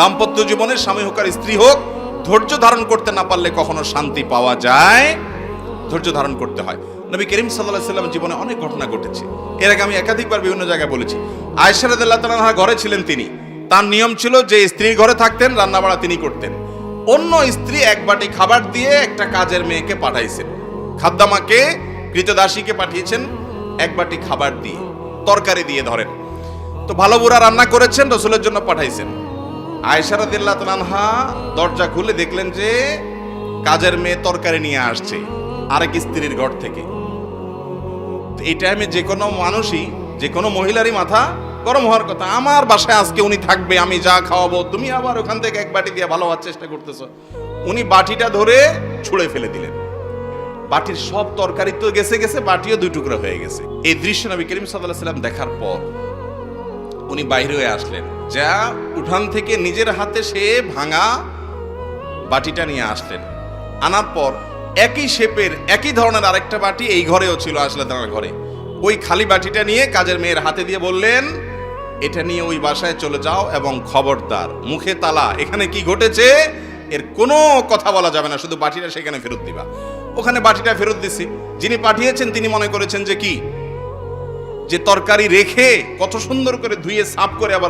দাম্পত্য জীবনে স্বামী হোক আর স্ত্রী হোক, ধৈর্য ধারণ করতে না পারলে কখনো শান্তি পাওয়া যায়। ধৈর্য ধারণ করতে হয়। নবী করিম সাল্লাহ সাল্লাম জীবনে অনেক ঘটনা ঘটেছে। এর আগে আমি একাধিকবার বিভিন্ন জায়গায় বলেছি। আয়সারাদাল্লাহ তালাহা ঘরে ছিলেন তিনি। তার নিয়ম ছিল যে স্ত্রীর ঘরে থাকতেন, রান্নাবাড়া তিনি করতেন। অন্য স্ত্রী এক বাটি খাবার দিয়ে একটা কাজের মেয়েকে পাঠাইছেন। খাদ্দামাকে, কৃতদাসীকে পাঠিয়েছেন এক বাটি খাবার দিয়ে। তরকারি দিয়ে ধরেন। তো ভালো বুড়া রান্না করেছেন, রসুলের জন্য পাঠাইছেন। আয়সারা দিল্লা দরজা খুলে দেখলেন যে কাজের মেয়ে তরকারি নিয়ে আসছে আরেক স্ত্রীর ঘর থেকে। এই টাইমে যে কোনো মানুষই, যে কোনো মহিলারই মাথা গরম হওয়ার কথা। আমার বাসায় আজকে উনি থাকবে, আমি যা খাওয়াবো, তুমি আবার ওখান থেকে এক বাটি দিয়ে ভালো হওয়ার চেষ্টা করতেছ। উনি বাটিটা ধরে ছুঁড়ে ফেলে দিলেন। বাটির সব তরকারি তো গেছে গেছে, বাটিও দুই টুকরো হয়ে গেছে। এই দৃশ্য নবী করিম সাল্লাহ সাল্লাম দেখার পর উনি বাইরে হয়ে আসলেন। যা উঠান থেকে নিজের হাতে সে ভাঙা বাটিটা নিয়ে আসলেন। আনার পর একই শেপের, একই ধরনের আরেকটা বাটি এই ঘরেও ছিল আসলে তার ঘরে। ওই খালি বাটিটা নিয়ে কাজের মেয়ের হাতে দিয়ে বললেন, এটা নিয়ে ওই বাসায় চলে যাও এবং খবরদার, মুখে তালা, এখানে কি ঘটেছে? এর কোনো কথা বলা যাবে না, শুধু বাটিটা সেখানে ফেরত দিবা। ওখানে বাটিটা ফেরত দিছি। যিনি পাঠিয়েছেন তিনি মনে করেছেন যে কি? যে তরকারি রেখে কত সুন্দর করে ধুয়ে সাফ করে আবার